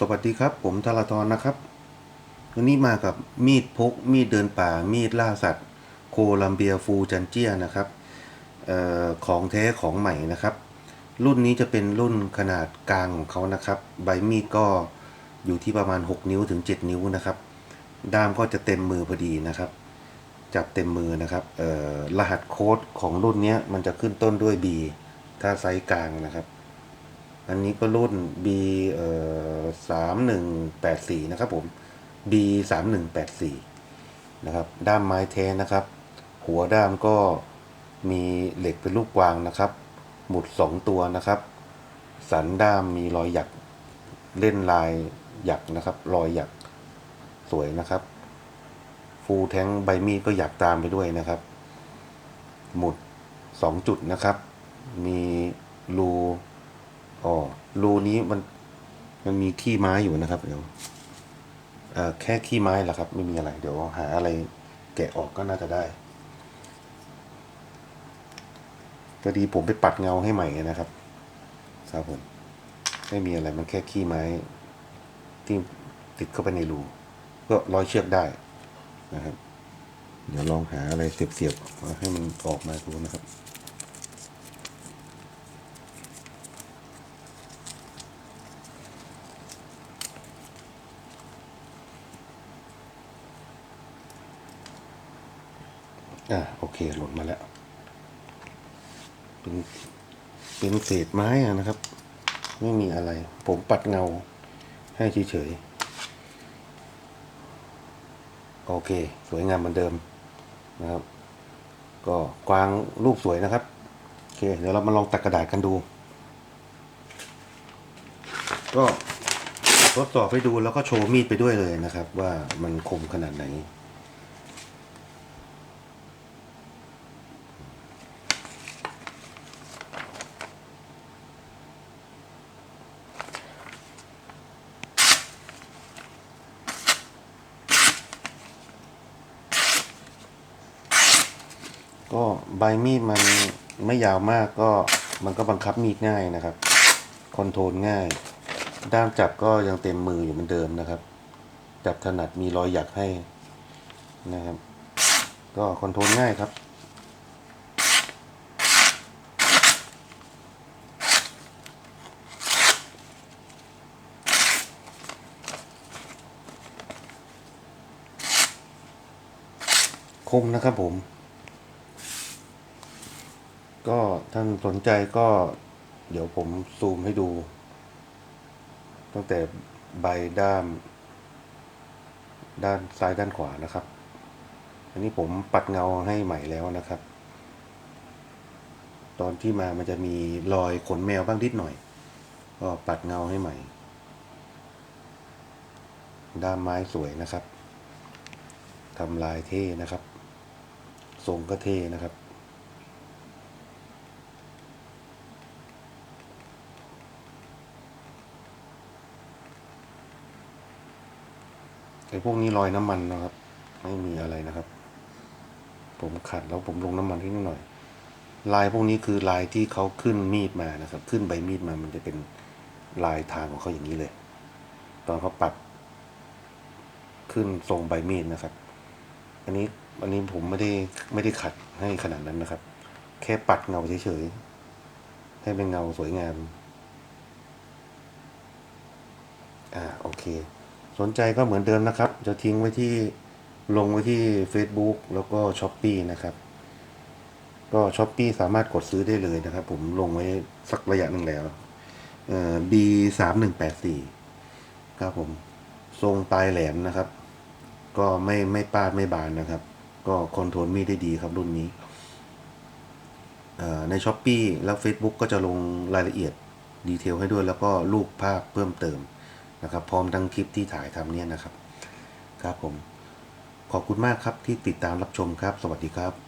สวัสดีครับ ผมธาราธรนะครับ วันนี้มากับมีดพก มีดเดินป่า มีดล่าสัตว์ โคลัมเบียฟูจันเจียนะครับออของแท้ของใหม่นะครับ รุ่นนี้จะเป็นรุ่นขนาดกลางของเขานะครับ ใบมีดก็อยู่ที่ประมาณ 6 นิ้วถึง 7 นิ้วนะครับ ด้ามก็จะเต็มมือพอดีนะครับ จับเต็มมือนะครับรหัสโค้ดของรุ่นนี้มันจะขึ้นต้นด้วย B ถ้าไซส์กลางนะครับ อันนี้ก็รุ่น B เอ่อสามหนึ่งแปดสี่นะครับผม B สามหนึ่งแปดสี่นะครับ ด้ามไม้แท้นะครับ หัวด้ามก็มีเหล็กเป็นลูกกวางนะครับ หมุดสองตัวนะครับ สันด้ามมีรอยหยัก เล่นลายหยักนะครับ รอยหยักสวยนะครับ ฟูลแทงใบมีดก็หยักตามไปด้วยนะครับ หมุดสองจุดนะครับ มีรู อ๋อรูนี้มันมันมีขี้ไม้อยู่นะครับเดี๋ยวเอ่อแค่ขี้ไม้แหละครับ ไม่มีอะไร เดี๋ยวหาอะไรแกะออกก็น่าจะได้พอดีผมไปปัดเงาให้ใหม่นะครับครับผมไม่มีอะไรมันแค่ขี้ไม้ ที่ติดเข้าไปในรูก็ร้อยเชือกได้นะครับ เดี๋ยวลองหาอะไรเสียบๆให้มันออกมาดูนะครับ อ่าโอเคหล่นมาแล้ว เป็นเป็นเศษไม้ะนะครับ ไม่มีอะไร ผมปัดเงาให้เฉยๆโอเค สวยงามเหมือนเดิมนะครับ ก็กวางรูปสวยนะครับ โอเค เดี๋ยวเรามาลองตัดกระดาษกันดู ก็ทดสอบให้ดูแล้วก็โชว์มีดไปด้วยเลยนะครับ ว่ามันคมขนาดไหน ก็ใบมีดมันไม่ยาวมากก็มันก็บังคับมีดง่ายนะครับคอนโทรลง่าย ด้ามจับก็ยังเต็มมืออยู่เหมือนเดิมนะครับ จับถนัดมีรอยหยักให้นะครับ ก็คอนโทรลง่ายครับคมนะครับผม ก็ท่านสนใจก็เดี๋ยวผมซูมให้ดู ตั้งแต่ใบด้าม ด้านซ้ายด้านขวานะครับ อันนี้ผมปัดเงาให้ใหม่แล้วนะครับ ตอนที่มามันจะมีรอยขนแมวบ้างนิดหน่อย ก็ปัดเงาให้ใหม่ ด้ามไม้สวยนะครับทำลายเท่นะครับ ทรงก็เท่นะครับ อ้พวกนี้ลอยน้ำมันนะครับ ไม่มีอะไรนะครับ ผมขัดแล้วผมลงน้ำมันให้นิดหน่อย ลายพวกนี้คือลายที่เขาขึ้นมีดมานะครับ ขึ้นใบมีดมามันจะเป็นลายทางของเขาอย่างนี้เลย ตอนเขาปัดขึ้นทรงใบมีดนะครับ อันนี้อันนี้ผมไม่ได้ไม่ได้ขัดให้ขนาดนั้นนะครับ แค่ปัดเงาเฉยๆให้เป็นเงาสวยงาม อ่าโอเค สนใจก็เหมือนเดิมนะครับ จะทิ้งไว้ที่ลงไว้ที่ Facebook แล้วก็ s h อ p e e นะครับ ก็ s h อ p e e สามารถกดซื้อได้เลยนะครับ ผมลงไว้สักระยะหนึ่งแล้วเอ่อ B สามหนึ่งแปดสี่ครับผม ทรงปลายแหลมนะครับ ก็ไม่ไม่ปาดไม่บานนะครับ ก็คอนโทรลมีดได้ดีครับรุ่นนี้เอ่อใน s h อ p e e แล้ว Facebook ก็จะลงรายละเอียดดีเทลให้ด้วย แล้วก็รูปภาพเพิ่มเติม นะครับ พร้อมทั้งคลิปที่ถ่ายทำเนี่ยนะครับ ครับผม ขอบคุณมากครับที่ติดตามรับชมครับ สวัสดีครับ